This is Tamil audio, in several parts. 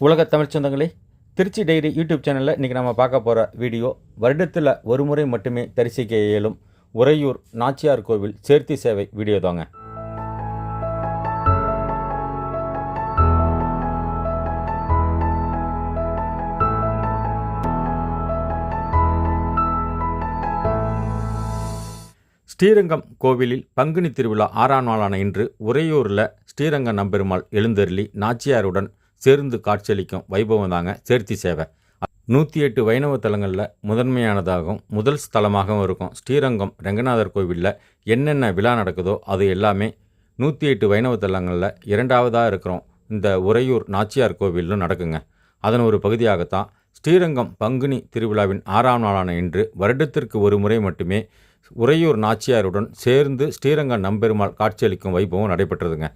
உலக தமிழ்ச் சொந்தங்களே திருச்சி டைரி யூடியூப் சேனலில் இன்றைக்கி நம்ம பார்க்க போகிற வீடியோ வருடத்தில் ஒரு முறை மட்டுமே தரிசிக்க இயலும் உறையூர் நாச்சியார் கோவில் சேர்த்தி சேவை வீடியோ தாங்க. ஸ்ரீரங்கம் கோவிலில் பங்குனி திருவிழா ஆறாம் நாளான இன்று உறையூரில் ஸ்ரீரங்க நம்பெருமாள் எழுந்தருளி நாச்சியாருடன் சேர்ந்து காட்சியளிக்கும் வைபவம் தாங்க சேர்த்தி சேவை. நூற்றி எட்டு வைணவ தலங்களில் முதன்மையானதாகவும் முதல் ஸ்தலமாகவும் இருக்கும் ஸ்ரீரங்கம் ரெங்கநாதர் கோவிலில் என்னென்ன விழா நடக்குதோ அது எல்லாமே நூற்றி எட்டு வைணவ தலங்களில் இரண்டாவதாக இருக்கிறோம். இந்த உறையூர் நாச்சியார் கோவிலும் நடக்குங்க. அதன் ஒரு பகுதியாகத்தான் ஸ்ரீரங்கம் பங்குனி திருவிழாவின் ஆறாம் நாளான இன்று வருடத்திற்கு ஒரு முறை மட்டுமே உறையூர் நாச்சியாருடன் சேர்ந்து ஸ்ரீரங்கம் நம்பெருமாள் காட்சியளிக்கும் வைபவம் நடைபெற்றதுங்க.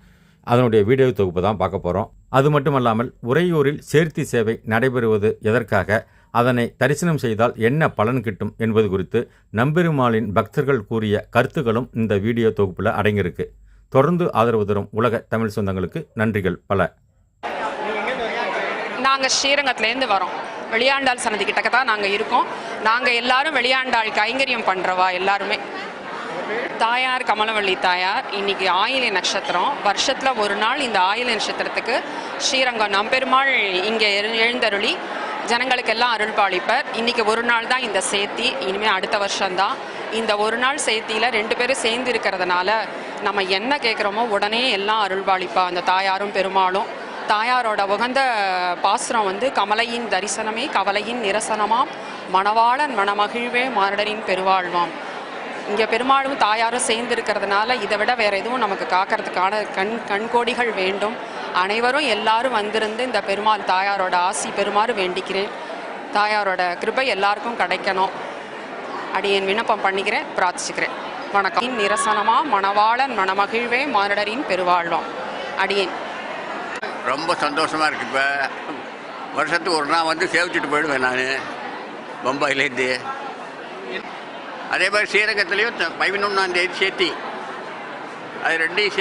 அதனுடைய வீடியோ தொகுப்பு தான் பார்க்க போகிறோம் அது மட்டுமல்லாமல் உறையூரில் சேர்த்தி சேவை நடைபெறுவது எதற்காக? அதனை தரிசனம் செய்தால் என்ன பலன் கிட்டும் என்பது குறித்து நம்பெருமாளின் பக்தர்கள் கூறிய கருத்துக்களும் இந்த வீடியோ தொகுப்பில் அடங்கியிருக்கு. தொடர்ந்து ஆதரவு தரும் உலக தமிழ் சொந்தங்களுக்கு நன்றிகள் பல. நாங்கள் ஸ்ரீரங்கத்துலேருந்து வரோம். வெளியாண்டாள் சன்னதி கிட்டக்க தான் நாங்கள் இருக்கோம். நாங்கள் எல்லாரும் வெளியாண்டாள் கைங்கரியம் பண்ணுறவா எல்லாருமே. தாயார் கமலவள்ளி தாயார் இன்னைக்கு ஆயிலை நட்சத்திரம். வருஷத்தில் ஒரு நாள் இந்த ஆயிலை நட்சத்திரத்துக்கு ஸ்ரீரங்கம். நம்பெருமாள் இங்கே எழு- எழுந்தருளி ஜனங்களுக்கெல்லாம் அருள் பாலிப்பர். இன்னைக்கு ஒரு நாள் தான் இந்த சேர்த்தி இனிமேல் அடுத்த வருஷம்தான். இந்த ஒரு நாள் சேர்த்தியில் ரெண்டு பேரும் சேர்ந்து இருக்கிறதுனால நம்ம என்ன கேட்குறோமோ உடனே எல்லாம் அருள் பாலிப்பா. அந்த தாயாரும் பெருமாளும். தாயாரோட உகந்த பாசுரம் வந்து கமலையின் தரிசனமே கவலையின் நிரசனமாம். மணவாளன் மணமகிழ்வே மாரடரின் பெருவாழ்வாம். இங்கே பெருமாளும் தாயாரும் சேர்ந்து இருக்கிறதுனால இதை விட வேற எதுவும் நமக்கு காக்கிறதுக்கான கண் கண்கோடிகள் வேண்டும். அனைவரும் எல்லாரும் வந்திருந்து இந்த பெருமாள் தாயாரோட ஆசி பெருமாறு வேண்டிக்கிறேன். தாயாரோட கிருபை எல்லாருக்கும் கிடைக்கணும். அடியேன் விண்ணப்பம் பண்ணிக்கிறேன் பிரார்த்திச்சுக்கிறேன். வணக்கம். நிரசனமா மணவாளன் மணமகிழ்வே மாரடரின் பெருவாழ்வாம். அடியேன் ரொம்ப சந்தோஷமாக இருக்கு இப்போ. வருஷத்துக்கு ஒரு நாள் வந்து சேவிச்சுட்டு போயிடுவேன் நான். பம்பாயிலேருந்து. அதே மாதிரி ஸ்ரீரங்கத்துலேயும் பதினொன்றாம் தேதி சேர்த்தி. அது ரெண்டையும்